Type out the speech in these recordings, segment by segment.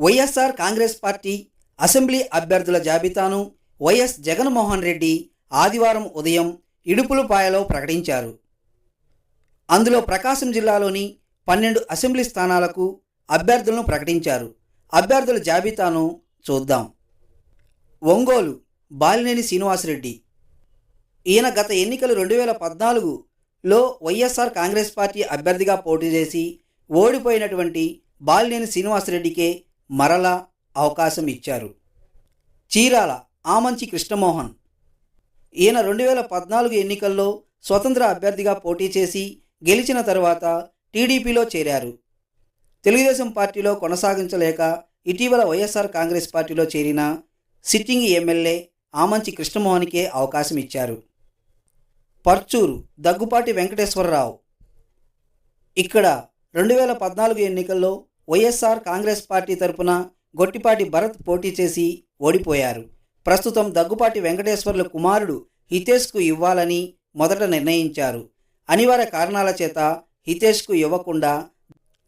YSR Congress party assembly అభ్యర్థుల జాబితాను YS Jaganmohan Reddy ఆదివారం ఉదయం ఇడుపులపాయలో ప్రకటించారు. అందులో ప్రకాశం జిల్లాలోని పన్నెండు అసెంబ్లీ స్థానాలకు అభ్యర్థులను ప్రకటించారు. అభ్యర్థుల జాబితాను చూద్దాం. ఒంగోలు బాలినేని శ్రీనివాసరెడ్డి. ఈయన గత ఎన్నికలు రెండు వేల పద్నాలుగులో వైఎస్ఆర్ కాంగ్రెస్ పార్టీ అభ్యర్థిగా పోటీ చేసి ఓడిపోయినటువంటి బాలినేని శ్రీనివాసరెడ్డికే మరలా అవకాశం ఇచ్చారు. చీరాల ఆమంచి కృష్ణమోహన్ ఈయన రెండు వేల పద్నాలుగు ఎన్నికల్లో స్వతంత్ర అభ్యర్థిగా పోటీ చేసి గెలిచిన తర్వాత టీడీపీలో చేరారు. తెలుగుదేశం పార్టీలో కొనసాగించలేక ఇటీవల వైఎస్ఆర్ కాంగ్రెస్ పార్టీలో చేరిన సిట్టింగ్ ఎమ్మెల్యే ఆమంచి కృష్ణమోహన్కే అవకాశం ఇచ్చారు. పర్చూరు దగ్గుపాటి వెంకటేశ్వరరావు ఇక్కడ రెండు వేల పద్నాలుగు ఎన్నికల్లో వైఎస్ఆర్ కాంగ్రెస్ పార్టీ తరపున గొట్టిపాటి భరత్ పోటీ చేసి ఓడిపోయారు. ప్రస్తుతం దగ్గుపాటి వెంకటేశ్వర్ల కుమారుడు హితేష్కు ఇవ్వాలని మొదట నిర్ణయించారు. అనివార్య కారణాల చేత హితేష్కు ఇవ్వకుండా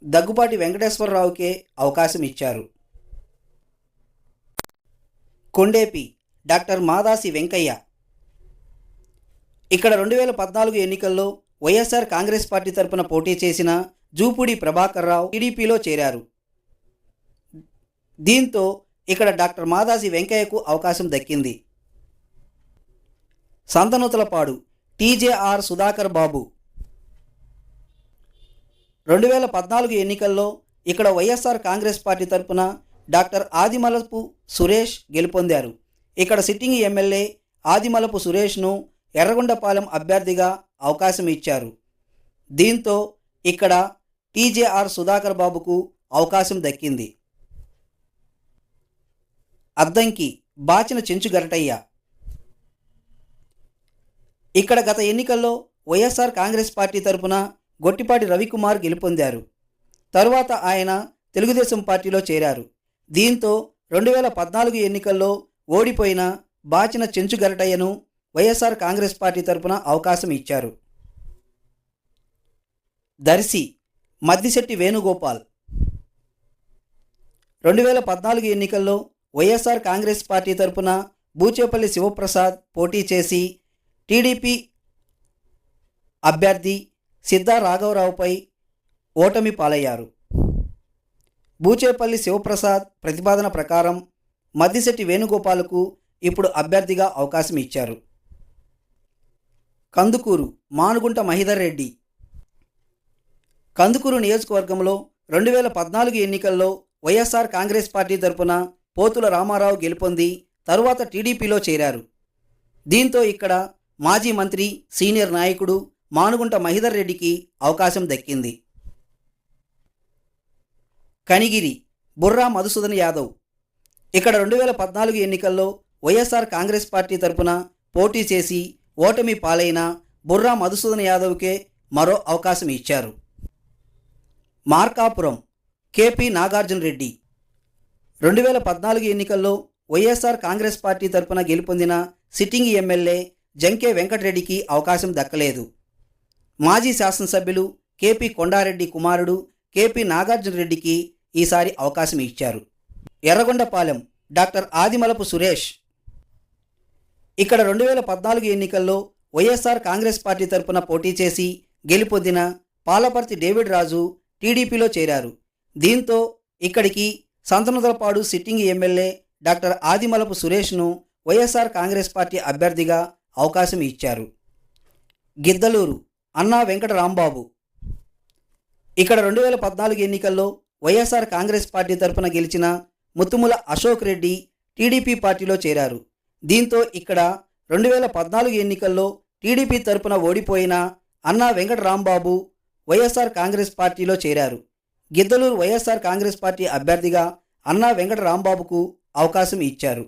దగ్గుపాటి వెంకటేశ్వరరావుకే అవకాశం ఇచ్చారు. కొండేపి డాక్టర్ మాదాసి వెంకయ్య. ఇక్కడ రెండు వేల పద్నాలుగు ఎన్నికల్లో వైఎస్ఆర్ కాంగ్రెస్ పార్టీ తరపున పోటీ చేసిన జూపూడి ప్రభాకర్ రావు టీడీపీలో చేరారు. దీంతో ఇక్కడ డాక్టర్ మాదాసి వెంకయ్యకు అవకాశం దక్కింది. సంతనూతలపాడు టీజేఆర్ సుధాకర్ బాబు. రెండు వేల పద్నాలుగు ఎన్నికల్లో ఇక్కడ వైఎస్ఆర్ కాంగ్రెస్ పార్టీ తరపున డాక్టర్ ఆదిమలపు సురేష్ గెలుపొందారు. ఇక్కడ సిట్టింగ్ ఎమ్మెల్యే ఆదిమలపు సురేష్ను ఎర్రగొండపాలెం అభ్యర్థిగా అవకాశం ఇచ్చారు. దీంతో ఇక్కడ టీజేఆర్ సుధాకర్ బాబుకు అవకాశం దక్కింది. అద్దంకి బాచిన చెంచు గరటయ్య. ఇక్కడ గత ఎన్నికల్లో వైఎస్ఆర్ కాంగ్రెస్ పార్టీ తరపున గొట్టిపాటి రవికుమార్ గెలుపొందారు. తరువాత ఆయన తెలుగుదేశం పార్టీలో చేరారు. దీంతో రెండు వేల పద్నాలుగు ఎన్నికల్లో ఓడిపోయిన బాచిన చెంచు గరటయ్యను వైఎస్ఆర్ కాంగ్రెస్ పార్టీ తరపున అవకాశం ఇచ్చారు. దర్శి మద్దిశెట్టి వేణుగోపాల్. రెండు వేల పద్నాలుగు ఎన్నికల్లో వైఎస్ఆర్ కాంగ్రెస్ పార్టీ తరపున బూచేపల్లి శివప్రసాద్ పోటీ చేసి టీడీపీ అభ్యర్థి సిద్ధా రాఘవరావుపై ఓటమి పాలయ్యారు. బూచేపల్లి శివప్రసాద్ ప్రతిపాదన ప్రకారం మద్దిశెట్టి వేణుగోపాలకు ఇప్పుడు అభ్యర్థిగా అవకాశం ఇచ్చారు. కందుకూరు మానుగుంట మహిధర్ రెడ్డి కందుకూరు నియోజకవర్గంలో రెండు వేల పద్నాలుగు ఎన్నికల్లో వైఎస్ఆర్ కాంగ్రెస్ పార్టీ తరపున పోతుల రామారావు గెలుపొంది తరువాత టీడీపీలో చేరారు. దీంతో ఇక్కడ మాజీ మంత్రి సీనియర్ నాయకుడు మానుగుంట మహిదర్ రెడ్డికి అవకాశం దక్కింది. కనిగిరి బుర్రా మధుసూదన్ యాదవ్. ఇక్కడ రెండు వేల పద్నాలుగు ఎన్నికల్లో వైఎస్ఆర్ కాంగ్రెస్ పార్టీ తరపున పోటీ చేసి ఓటమి పాలైన బుర్రా మధుసూదన్ యాదవ్కే మరో అవకాశం ఇచ్చారు. మార్కాపురం కేపీ నాగార్జున రెడ్డి. రెండు వేల పద్నాలుగు ఎన్నికల్లో వైఎస్ఆర్ కాంగ్రెస్ పార్టీ తరపున గెలుపొందిన సిట్టింగ్ ఎమ్మెల్యే జంకే వెంకటరెడ్డికి అవకాశం దక్కలేదు. మాజీ శాసనసభ్యులు కేపీ కొండారెడ్డి కుమారుడు కేపీ నాగార్జున రెడ్డికి ఈసారి అవకాశం ఇచ్చారు. ఎర్రగొండపాలెం డాక్టర్ ఆదిమలపు సురేష్. ఇక్కడ రెండు వేల పద్నాలుగు ఎన్నికల్లో వైఎస్ఆర్ కాంగ్రెస్ పార్టీ తరపున పోటీ చేసి గెలుపొందిన పాలపర్తి డేవిడ్ రాజు టీడీపీలో చేరారు. దీంతో ఇక్కడికి Santhanuthalapadu sitting MLA doctor Adimalapu సురేష్ను YSR Congress party అభ్యర్థిగా అవకాశం ఇచ్చారు. గిద్దలూరు అన్నా వెంకట రాంబాబు ఇక్కడ రెండు వేల పద్నాలుగు ఎన్నికల్లో వైఎస్ఆర్ కాంగ్రెస్ పార్టీ తరపున గెలిచిన ముత్తుముల అశోక్ రెడ్డి టీడీపీ పార్టీలో చేరారు. దీంతో ఇక్కడ రెండు వేల పద్నాలుగు ఎన్నికల్లో టీడీపీ తరపున ఓడిపోయిన అన్నా వెంకట రాంబాబు వైఎస్ఆర్ కాంగ్రెస్ పార్టీలో చేరారు. గిద్దలూరు వైఎస్ఆర్ కాంగ్రెస్ పార్టీ అభ్యర్థిగా అన్నా వెంకట రాంబాబుకు అవకాశం ఇచ్చారు.